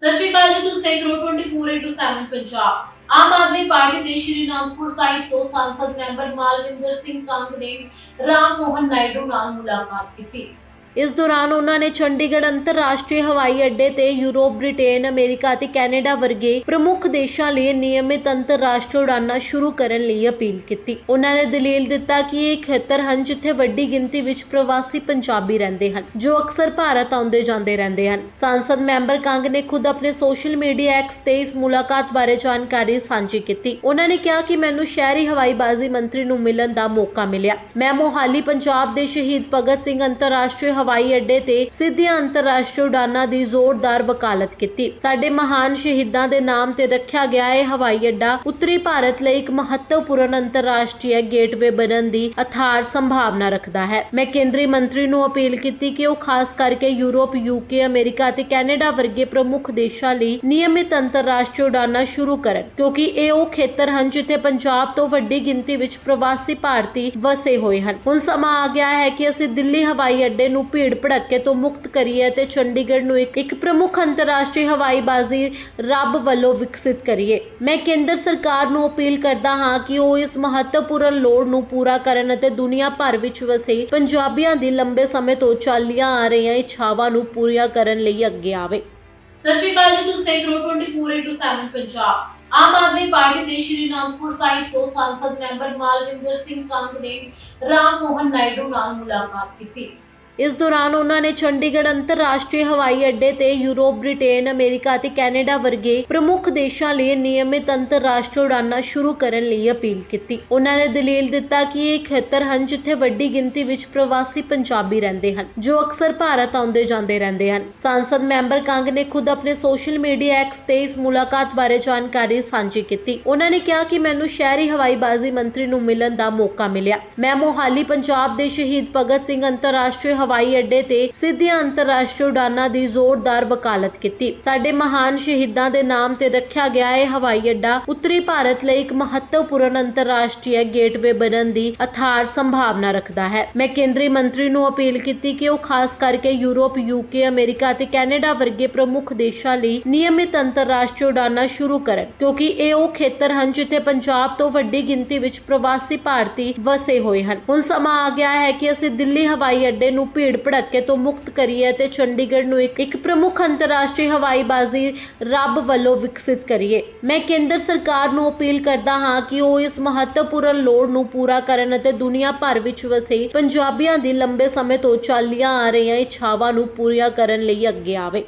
ਸਤਿ ਸ਼੍ਰੀ ਅਕਾਲ ਜੀ, ਤੁਸੀਂ ਦੇਖ ਰਹੇ 24 ਪੰਜਾਬ। ਆਮ ਆਦਮੀ ਪਾਰਟੀ ਦੇ ਸ਼੍ਰੀ ਅਨੰਦਪੁਰ ਸਾਹਿਬ ਤੋਂ ਸੰਸਦ ਮੈਂਬਰ ਮਾਲਵਿੰਦਰ ਸਿੰਘ ਕੰਗ ਨੇ ਰਾਮ ਮੋਹਨ ਨਾਇਡੂ ਨਾਲ ਮੁਲਾਕਾਤ ਕੀਤੀ। ਇਸ ਦੌਰਾਨ ਉਹਨਾਂ ਨੇ ਚੰਡੀਗੜ੍ਹ ਅੰਤਰਰਾਸ਼ਟਰੀ ਹਵਾਈ ਅੱਡੇ ਤੇ ਯੂਰਪ, ਬ੍ਰਿਟੇਨ, ਅਮਰੀਕਾ ਅਤੇ ਕੈਨੇਡਾ ਵਰਗੇ ਪ੍ਰਮੁੱਖ ਦੇਸ਼ਾਂ ਲਈ ਨਿਯਮਿਤ ਅੰਤਰਰਾਸ਼ਟਰੀ ਉਡਾਨਾਂ ਸ਼ੁਰੂ ਕਰਨ ਲਈ ਅਪੀਲ ਕੀਤੀ। ਉਹਨਾਂ ਨੇ ਦਲੀਲ ਦਿੱਤਾ ਕਿ ਇਹ ਖੇਤਰ ਹਨ ਜਿੱਥੇ ਵੱਡੀ ਗਿਣਤੀ ਵਿੱਚ ਪ੍ਰਵਾਸੀ ਪੰਜਾਬੀ ਰਹਿੰਦੇ ਹਨ, ਜੋ ਅਕਸਰ ਭਾਰਤ ਆਉਂਦੇ ਜਾਂਦੇ ਰਹਿੰਦੇ ਹਨ। ਸੰਸਦ ਮੈਂਬਰ ਕੰਗ ਨੇ ਖੁਦ ਆਪਣੇ ਸੋਸ਼ਲ ਮੀਡੀਆ ਐਕਸ ਤੇ ਇਸ ਮੁਲਾਕਾਤ ਬਾਰੇ ਜਾਣਕਾਰੀ ਸਾਂਝੀ ਕੀਤੀ। ਉਹਨਾਂ ਨੇ ਕਿਹਾ ਕਿ ਮੈਨੂੰ ਸ਼ਹਿਰੀ ਹਵਾਈਬਾਜ਼ੀ ਮੰਤਰੀ ਨੂੰ ਮਿਲਣ ਦਾ ਮੌਕਾ ਮਿਲਿਆ। ਮੈਂ ਮੋਹਾਲੀ, ਪੰਜਾਬ ਦੇ ਸ਼ਹੀਦ ਭਗਤ ਸਿੰਘ ਅੰਤਰਰਾਸ਼ਟਰੀ ਹਵਾਈ ਅੱਡੇ ਤੇ ਸਿੱਧੀਆਂ ਅੰਤਰਰਾਸ਼ਟਰੀ ਉਡਾਨਾਂ ਦੀ ਜ਼ੋਰਦਾਰ ਵਕਾਲਤ ਕੀਤੀ। ਸਾਡੇ ਮਹਾਨ ਸ਼ਹੀਦਾਂ ਦੇ ਨਾਮ ਤੇ ਰੱਖਿਆ ਗਿਆ ਇਹ ਹਵਾਈ ਅੱਡਾ ਉੱਤਰੀ ਭਾਰਤ ਲਈ ਇੱਕ ਮਹੱਤਵਪੂਰਨ ਅੰਤਰਰਾਸ਼ਟਰੀ ਗੇਟਵੇ ਬਣਨ ਦੀ ਅਥਾਰ ਸੰਭਾਵਨਾ ਰੱਖਦਾ ਹੈ। ਮੈਂ ਕੇਂਦਰੀ ਮੰਤਰੀ ਨੂੰ ਅਪੀਲ ਕੀਤੀ ਕਿ ਉਹ ਖਾਸ ਕਰਕੇ ਯੂਰਪ, ਯੂਕੇ, ਅਮਰੀਕਾ ਅਤੇ ਕੈਨੇਡਾ ਵਰਗੇ ਪ੍ਰਮੁੱਖ ਦੇਸ਼ਾਂ ਲਈ ਨਿਯਮਿਤ ਅੰਤਰਰਾਸ਼ਟਰੀ ਉਡਾਨਾਂ ਸ਼ੁਰੂ ਕਰਨ, ਕਿਉਂਕਿ ਇਹ ਉਹ ਖੇਤਰ ਹਨ ਜਿੱਥੇ ਪੰਜਾਬ ਤੋਂ ਵੱਡੀ ਗਿਣਤੀ ਵਿੱਚ ਪ੍ਰਵਾਸੀ ਭਾਰਤੀ ਵਸੇ ਹੋਏ ਹਨ। ਹੁਣ ਸਮਾਂ ਆ ਗਿਆ ਹੈ ਕਿ ਅਸੀਂ ਦਿੱਲੀ ਹਵਾਈ ਅੱਡੇ ਨੂੰ ਭੀੜ ਭੜੱਕੇ ਤੋਂ ਮੁਕਤ ਕਰੀਏ ਅਤੇ ਚੰਡੀਗੜ੍ਹ ਨੂੰ ਇੱਕ ਇੱਕ ਪ੍ਰਮੁੱਖ ਅੰਤਰਰਾਸ਼ਟਰੀ ਹਵਾਈਬਾਜ਼ੀ ਰੱਬ ਵੱਲੋਂ ਵਿਕਸਿਤ ਕਰੀਏ। ਮੈਂ ਕੇਂਦਰ ਸਰਕਾਰ ਨੂੰ ਅਪੀਲ ਕਰਦਾ ਹਾਂ ਕਿ ਉਹ ਇਸ ਮਹੱਤਵਪੂਰਨ ਲੋੜ ਨੂੰ ਪੂਰਾ ਕਰਨ ਅਤੇ ਦੁਨੀਆ ਭਰ ਵਿੱਚ ਵਸੇ ਪੰਜਾਬੀਆਂ ਦੀ ਲੰਬੇ ਸਮੇਂ ਤੋਂ ਚੱਲੀਆਂ ਆ ਰਹੀਆਂ ਇੱਛਾਵਾਂ ਨੂੰ ਪੂਰੀਆਂ ਕਰਨ ਲਈ ਅੱਗੇ ਆਵੇ। ਸਤਿ ਸ਼੍ਰੀ ਅਕਾਲ ਜੀ, ਤੁਸੀਂ ਦੇਖ ਰਹੇ 24 ਪੰਜਾਬ। ਆਮ ਆਦਮੀ ਪਾਰਟੀ ਦੇ ਸ਼੍ਰੀ ਅਨੰਦਪੁਰ ਸਾਹਿਬ ਤੋਂ ਸੰਸਦ ਮੈਂਬਰ ਮਾਲਵਿੰਦਰ ਸਿੰਘ ਕੰਗ ਨੇ ਰਾਮ ਮੋਹਨ ਨਾਇਡੂ ਨਾਲ ਮੁਲਾਕਾਤ ਕੀਤੀ। ਇਸ ਦੌਰਾਨ ਉਹਨਾਂ ਨੇ ਚੰਡੀਗੜ੍ਹ ਅੰਤਰਰਾਸ਼ਟਰੀ ਹਵਾਈ ਅੱਡੇ ਤੇ ਯੂਰਪ, ਬ੍ਰਿਟੇਨ, ਅਮਰੀਕਾ ਅਤੇ ਕੈਨੇਡਾ ਵਰਗੇ ਪ੍ਰਮੁੱਖ ਦੇਸ਼ਾਂ ਲਈ ਨਿਯਮਿਤ ਅੰਤਰਰਾਸ਼ਟਰੀ ਉਡਾਨਾਂ ਸ਼ੁਰੂ ਕਰਨ ਲਈ ਅਪੀਲ ਕੀਤੀ। ਉਹਨਾਂ ਨੇ ਦਲੀਲ ਦਿੱਤਾ ਕਿ ਇਹ ਖੇਤਰ ਹਨ ਜਿੱਥੇ ਵੱਡੀ ਗਿਣਤੀ ਵਿੱਚ ਪ੍ਰਵਾਸੀ ਪੰਜਾਬੀ ਰਹਿੰਦੇ ਹਨ, ਜੋ ਅਕਸਰ ਭਾਰਤ ਆਉਂਦੇ ਜਾਂਦੇ ਰਹਿੰਦੇ ਹਨ। ਸੰਸਦ ਮੈਂਬਰ ਕੰਗ ਨੇ ਖੁਦ ਆਪਣੇ ਸੋਸ਼ਲ ਮੀਡੀਆ ਐਕਸ ਤੇ ਇਸ ਮੁਲਾਕਾਤ ਬਾਰੇ ਜਾਣਕਾਰੀ ਸਾਂਝੀ ਕੀਤੀ। ਉਹਨਾਂ ਨੇ ਕਿਹਾ ਕਿ ਮੈਨੂੰ ਸ਼ਹਿਰੀ ਹਵਾਈਬਾਜ਼ੀ ਮੰਤਰੀ ਨੂੰ ਮਿਲਣ ਦਾ ਮੌਕਾ ਮਿਲਿਆ। ਮੈਂ ਮੋਹਾਲੀ, ਪੰਜਾਬ ਦੇ ਸ਼ਹੀਦ ਭਗਤ ਸਿੰਘ ਅੰਤਰਰਾਸ਼ਟਰੀ ਹਵਾਈ ਅੱਡੇ ਤੇ ਸਿੱਧੀਆਂ ਅੰਤਰਰਾਸ਼ਟਰੀ ਉਡਾਨਾਂ ਦੀ ਜ਼ੋਰਦਾਰ ਵਕਾਲਤ ਕੀਤੀ। ਸਾਡੇ ਮਹਾਨ ਸ਼ਹੀਦਾਂ ਦੇ ਨਾਮ ਤੇ ਰੱਖਿਆ ਗਿਆ ਇਹ ਹਵਾਈ ਅੱਡਾ ਉੱਤਰੀ ਭਾਰਤ ਲਈ ਇੱਕ ਮਹੱਤਵਪੂਰਨ ਅੰਤਰਰਾਸ਼ਟਰੀ ਗੇਟਵੇ ਬਣਨ ਦੀ ਅਥਾਰ ਸੰਭਾਵਨਾ ਰੱਖਦਾ ਹੈ। ਮੈਂ ਕੇਂਦਰੀ ਮੰਤਰੀ ਨੂੰ ਅਪੀਲ ਕੀਤੀ ਕਿ ਉਹ ਖਾਸ ਕਰਕੇ ਯੂਰਪ, ਯੂਕੇ, ਅਮਰੀਕਾ ਅਤੇ ਕੈਨੇਡਾ ਵਰਗੇ ਪ੍ਰਮੁੱਖ ਦੇਸ਼ਾਂ ਲਈ ਨਿਯਮਿਤ ਅੰਤਰਰਾਸ਼ਟਰੀ ਉਡਾਨਾਂ ਸ਼ੁਰੂ ਕਰਨ, ਕਿਉਂਕਿ ਇਹ ਉਹ ਖੇਤਰ ਹਨ ਜਿੱਥੇ ਪੰਜਾਬ ਤੋਂ ਵੱਡੀ ਗਿਣਤੀ ਵਿੱਚ ਪ੍ਰਵਾਸੀ ਭਾਰਤੀ ਵਸੇ ਹੋਏ ਹਨ। ਹੁਣ ਸਮਾਂ ਆ ਗਿਆ ਹੈ ਕਿ ਅਸੀਂ ਦਿੱਲੀ ਹਵਾਈ ਅੱਡੇ ਨੂੰ ਭੀੜ ਭੜੱਕੇ ਤੋਂ ਮੁਕਤ ਕਰੀਏ ਅਤੇ ਚੰਡੀਗੜ੍ਹ ਨੂੰ ਇੱਕ ਇੱਕ ਪ੍ਰਮੁੱਖ ਅੰਤਰਰਾਸ਼ਟਰੀ ਹਵਾਈਬਾਜ਼ੀ ਰੱਬ ਵੱਲੋਂ ਵਿਕਸਿਤ ਕਰੀਏ। ਮੈਂ ਕੇਂਦਰ ਸਰਕਾਰ ਨੂੰ ਅਪੀਲ ਕਰਦਾ ਹਾਂ ਕਿ ਉਹ ਇਸ ਮਹੱਤਵਪੂਰਨ ਲੋੜ ਨੂੰ ਪੂਰਾ ਕਰਨ ਅਤੇ ਦੁਨੀਆ ਭਰ ਵਿੱਚ ਵਸੇ ਪੰਜਾਬੀਆਂ ਦੀ ਲੰਬੇ ਸਮੇਂ ਤੋਂ ਚਾਲੀਆਂ ਆ ਰਹੀਆਂ ਇੱਛਾਵਾਂ ਨੂੰ ਪੂਰੀਆਂ ਕਰਨ ਲਈ ਅੱਗੇ ਆਵੇ।